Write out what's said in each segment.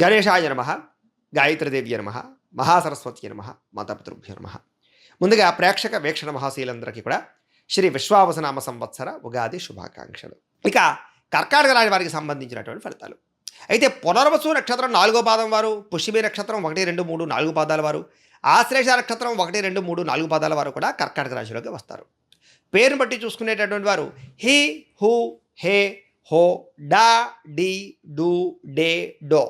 గణేశాయ నమ గాయత్రిదేవి నమ మహాసరస్వతి నమ మాతాపితృభ్యో నమ. ముందుగా ప్రేక్షక వీక్షణ మహాశీలందరికీ కూడా శ్రీ విశ్వావసనామ సంవత్సర ఉగాది శుభాకాంక్షలు. ఇక కర్కాటక రాశి వారికి సంబంధించినటువంటి ఫలితాలు. అయితే పునర్వసు నక్షత్రం నాలుగో పాదం వారు పుష్యమి నక్షత్రం ఒకటి రెండు మూడు నాలుగు పాదాల వారు ఆశ్లేష నక్షత్రం ఒకటి రెండు మూడు నాలుగు పాదాల వారు కూడా కర్కాటక రాశిలోకి వస్తారు. పేరును బట్టి చూసుకునేటటువంటి వారు హి హూ హే హో డా డి డు డే డో.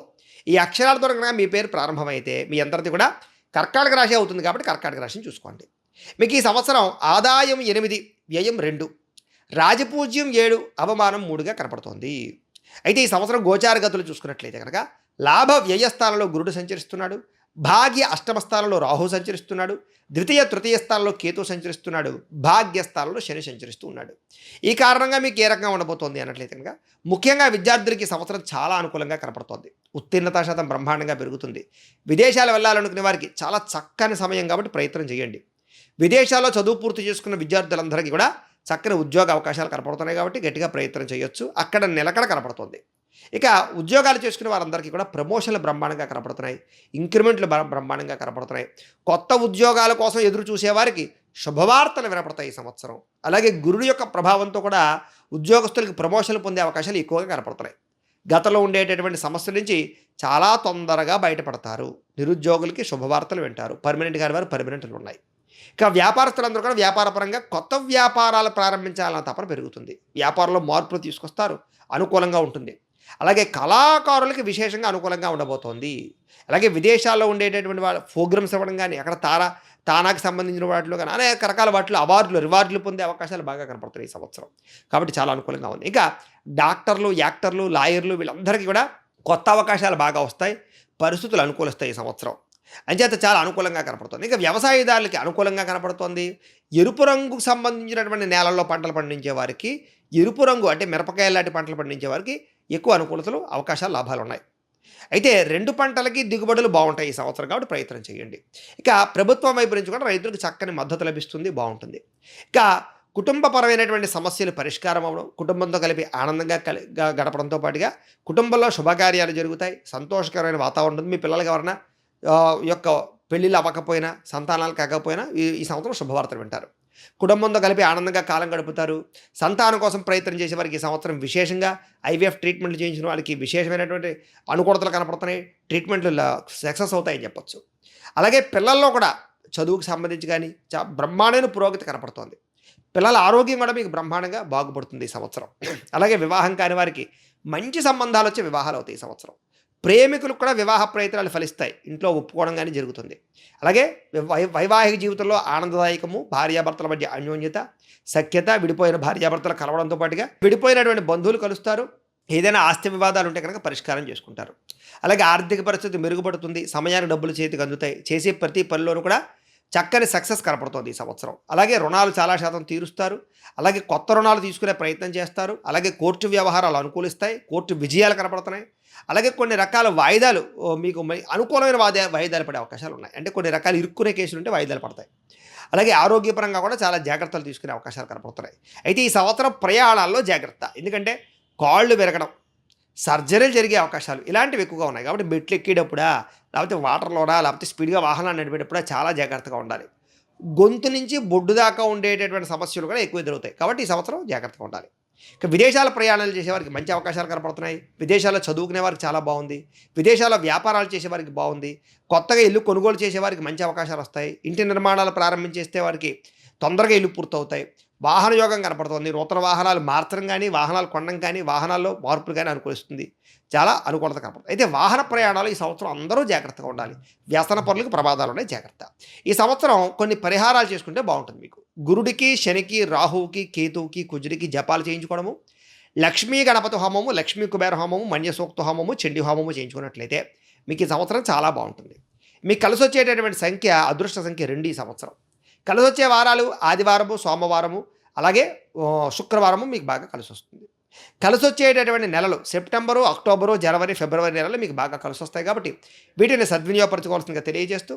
ఈ అక్షరాలతో దొరకగా మీ పేరు ప్రారంభమైతే మీ అందరిది కూడా కర్కాటక రాశి అవుతుంది కాబట్టి కర్కాటక రాశిని చూసుకోండి. మీకు ఈ సంవత్సరం ఆదాయం ఎనిమిది వ్యయం రెండు రాజపూజ్యం ఏడు అవమానం మూడుగా కనపడుతోంది. అయితే ఈ సంవత్సరం గోచార గతులు చూసుకున్నట్లయితే కనుక లాభ వ్యయస్థానంలో గురుడు సంచరిస్తున్నాడు. భాగ్య అష్టమ స్థానంలో రాహు సంచరిస్తున్నాడు. ద్వితీయ తృతీయ స్థానంలో కేతు సంచరిస్తున్నాడు. భాగ్య స్థానంలో శని సంచరిస్తూ ఉన్నాడు. ఈ కారణంగా మీకు ఏ రకంగా ఉండబోతోంది అన్నట్లయితే కనుక ముఖ్యంగా విద్యార్థులకి సంవత్సరం చాలా అనుకూలంగా కనపడుతోంది. ఉత్తీర్ణతా శాతం బ్రహ్మాండంగా పెరుగుతుంది. విదేశాలు వెళ్ళాలనుకునే వారికి చాలా చక్కని సమయం కాబట్టి ప్రయత్నం చేయండి. విదేశాల్లో చదువు పూర్తి చేసుకున్న విద్యార్థులందరికీ కూడా చక్కని ఉద్యోగ అవకాశాలు కనపడుతున్నాయి కాబట్టి గట్టిగా ప్రయత్నం చేయొచ్చు. అక్కడ నిలకడ కనపడుతుంది. ఇక ఉద్యోగాలు చేసుకునే వారందరికీ కూడా ప్రమోషన్లు బ్రహ్మాండంగా కనపడుతున్నాయి. ఇంక్రిమెంట్లు బ్రహ్మాండంగా కనపడుతున్నాయి. కొత్త ఉద్యోగాల కోసం ఎదురు చూసేవారికి శుభవార్తలు వినపడతాయి ఈ సంవత్సరం. అలాగే గురుడు యొక్క ప్రభావంతో కూడా ఉద్యోగస్తులకు ప్రమోషన్లు పొందే అవకాశాలు ఎక్కువగా కనపడుతున్నాయి. గతంలో ఉండేటటువంటి సమస్యల నుంచి చాలా తొందరగా బయటపడతారు. నిరుద్యోగులకి శుభవార్తలు వింటారు. పర్మనెంట్ కాని వారు పర్మనెంట్లు ఉన్నాయి. ఇక వ్యాపారస్తులందరూ కూడా వ్యాపారపరంగా కొత్త వ్యాపారాలు ప్రారంభించాలన్న తపన పెరుగుతుంది. వ్యాపారంలో మార్పులు తీసుకొస్తారు. అనుకూలంగా ఉంటుంది. అలాగే కళాకారులకి విశేషంగా అనుకూలంగా ఉండబోతోంది. అలాగే విదేశాల్లో ఉండేటటువంటి వాళ్ళ ప్రోగ్రామ్స్ ఇవ్వడం కానీ అక్కడ తారా తానాకి సంబంధించిన వాటిలో కానీ అనేక రకాల వాటిలో అవార్డులు రివార్డులు పొందే అవకాశాలు బాగా కనపడుతున్నాయి ఈ సంవత్సరం. కాబట్టి చాలా అనుకూలంగా ఉంది. ఇంకా డాక్టర్లు యాక్టర్లు లాయర్లు వీళ్ళందరికీ కూడా కొత్త అవకాశాలు బాగా వస్తాయి. పరిస్థితులు అనుకూలిస్తాయి ఈ సంవత్సరం. అంచేత చాలా అనుకూలంగా కనపడుతుంది. ఇంకా వ్యవసాయదారులకి అనుకూలంగా కనపడుతోంది. ఎరుపు రంగుకు సంబంధించినటువంటి నేలల్లో పంటలు పండించే వారికి ఎరుపు రంగు అంటే మిరపకాయ లాంటి పంటలు పండించే వారికి ఎక్కువ అనుకూలతలు అవకాశాలు లాభాలు ఉన్నాయి. అయితే రెండు పంటలకి దిగుబడులు బాగుంటాయి ఈ సంవత్సరం కాబట్టి ప్రయత్నం చేయండి. ఇక ప్రభుత్వం వైపు నుంచి కూడా రైతులకు చక్కని మద్దతు లభిస్తుంది బాగుంటుంది. ఇక కుటుంబపరమైనటువంటి సమస్యలు పరిష్కారం అవ్వడం కుటుంబంతో కలిపి ఆనందంగా కలి గ- గడపడంతో పాటుగా కుటుంబంలో శుభకార్యాలు జరుగుతాయి సంతోషకరమైన వాతావరణం ఉంటుంది. మీ పిల్లలకి ఎవరైనా యొక్క పెళ్ళిళ్ళు అవ్వకపోయినా సంతానాలు కాకపోయినా ఈ సంవత్సరం శుభవార్తలు వింటారు. కుటుంబంతో కలిపి ఆనందంగా కాలం గడుపుతారు. సంతానం కోసం ప్రయత్నం చేసే వారికి ఈ సంవత్సరం విశేషంగా ఐవీఎఫ్ ట్రీట్మెంట్లు చేయించిన వాళ్ళకి విశేషమైనటువంటి అనుకూలతలు కనపడుతున్నాయి. ట్రీట్మెంట్లు సక్సెస్ అవుతాయని చెప్పొచ్చు. అలాగే పిల్లల్లో కూడా చదువుకు సంబంధించి కానీ చా బ్రహ్మాండమైన పురోగతి కనపడుతోంది. పిల్లల ఆరోగ్యం కూడా మీకు బ్రహ్మాండంగా బాగుపడుతుంది ఈ సంవత్సరం. అలాగే వివాహం కాని వారికి మంచి సంబంధాలు వచ్చే వివాహాలు అవుతాయి ఈ సంవత్సరం. ప్రేమికులకు కూడా వివాహ ప్రయత్నాలు ఫలిస్తాయి. ఇంట్లో ఒప్పుకోవడం కానీ జరుగుతుంది. అలాగే వై వైవాహిక జీవితంలో ఆనందదాయకము భార్యాభర్తల మధ్య అన్యోన్యత సఖ్యత విడిపోయిన భార్యాభర్తలు కలవడంతో పాటుగా విడిపోయినటువంటి బంధువులు కలుస్తారు. ఏదైనా ఆస్తి వివాదాలు ఉంటే కనుక పరిష్కారం చేసుకుంటారు. అలాగే ఆర్థిక పరిస్థితి మెరుగుపడుతుంది. సమయానికి డబ్బులు చేతికి అందుతాయి. చేసే ప్రతి పనిలోనూ కూడా చక్కని సక్సెస్ కనపడుతోంది ఈ సంవత్సరం. అలాగే రుణాలు చాలా శాతం తీరుస్తారు. అలాగే కొత్త రుణాలు తీసుకునే ప్రయత్నం చేస్తారు. అలాగే కోర్టు వ్యవహారాలు అనుకూలిస్తాయి. కోర్టు విజయాలు కనపడుతున్నాయి. అలాగే కొన్ని రకాల వాయిదాలు మీకు అనుకూలమైన వాయిదా వాయిదాలు పడే అవకాశాలు ఉన్నాయి. అంటే కొన్ని రకాల ఇరుక్కునే కేసులు ఉంటే వాయిదాలు పడతాయి. అలాగే ఆరోగ్యపరంగా కూడా చాలా జాగ్రత్తలు తీసుకునే అవకాశాలు కనపడుతున్నాయి. అయితే ఈ సంవత్సరం ప్రయాణాల్లో జాగ్రత్త. ఎందుకంటే కాళ్ళు విరగడం సర్జరీలు జరిగే అవకాశాలు ఇలాంటివి ఎక్కువగా ఉన్నాయి. కాబట్టి మెట్లు ఎక్కేటప్పుడా లేకపోతే వాటర్లోనా లేకపోతే స్పీడ్గా వాహనాలు నడిపేటప్పుడు చాలా జాగ్రత్తగా ఉండాలి. గొంతు నుంచి బొడ్డు దాకా ఉండేటటువంటి సమస్యలు కూడా ఎక్కువ ఎదురవుతాయి. కాబట్టి ఈ సంవత్సరం జాగ్రత్తగా ఉండాలి. ఇక విదేశాల ప్రయాణాలు చేసేవారికి మంచి అవకాశాలు కనపడుతున్నాయి. విదేశాల్లో చదువుకునే వారికి చాలా బాగుంది. విదేశాల్లో వ్యాపారాలు చేసేవారికి బాగుంది. కొత్తగా ఇల్లు కొనుగోలు చేసేవారికి మంచి అవకాశాలు వస్తాయి. ఇంటి నిర్మాణాలు ప్రారంభించేస్తే వారికి తొందరగా ఇల్లు పూర్తవుతాయి. వాహన యోగం కనపడుతుంది. నూతన వాహనాలు మార్చడం కానీ వాహనాలు కొనడం కానీ వాహనాల్లో మార్పులు కానీ అనుకూలిస్తుంది. చాలా అనుకూలత కనపడుతుంది. అయితే వాహన ప్రయాణాలు ఈ సంవత్సరం అందరూ జాగ్రత్తగా ఉండాలి. వ్యసన పనులకు ప్రమాదాలు ఉన్నాయి జాగ్రత్త. ఈ సంవత్సరం కొన్ని పరిహారాలు చేసుకుంటే బాగుంటుంది మీకు. గురుడికి శనికి రాహువుకి కేతువుకి కుజుడికి జపాలు చేయించుకోవడము లక్ష్మీ గణపతి హోమము లక్ష్మీ కుబేర హోమము మన్యసూక్త హోమము చండీ హోమము చేయించుకున్నట్లయితే మీకు ఈ సంవత్సరం చాలా బాగుంటుంది. మీకు కలిసి వచ్చేటటువంటి సంఖ్య అదృష్ట సంఖ్య రెండు ఈ సంవత్సరం. కలిసి వచ్చే వారాలు ఆదివారము సోమవారము అలాగే శుక్రవారము మీకు బాగా కలిసి వస్తుంది కలిసి వచ్చేటటువంటి నెలలు సెప్టెంబరు అక్టోబరు జనవరి ఫిబ్రవరి నెలలు మీకు బాగా కలిసి వస్తాయి కాబట్టి వీటిని సద్వినియోగపరచుకోవాల్సిందిగా తెలియజేస్తూ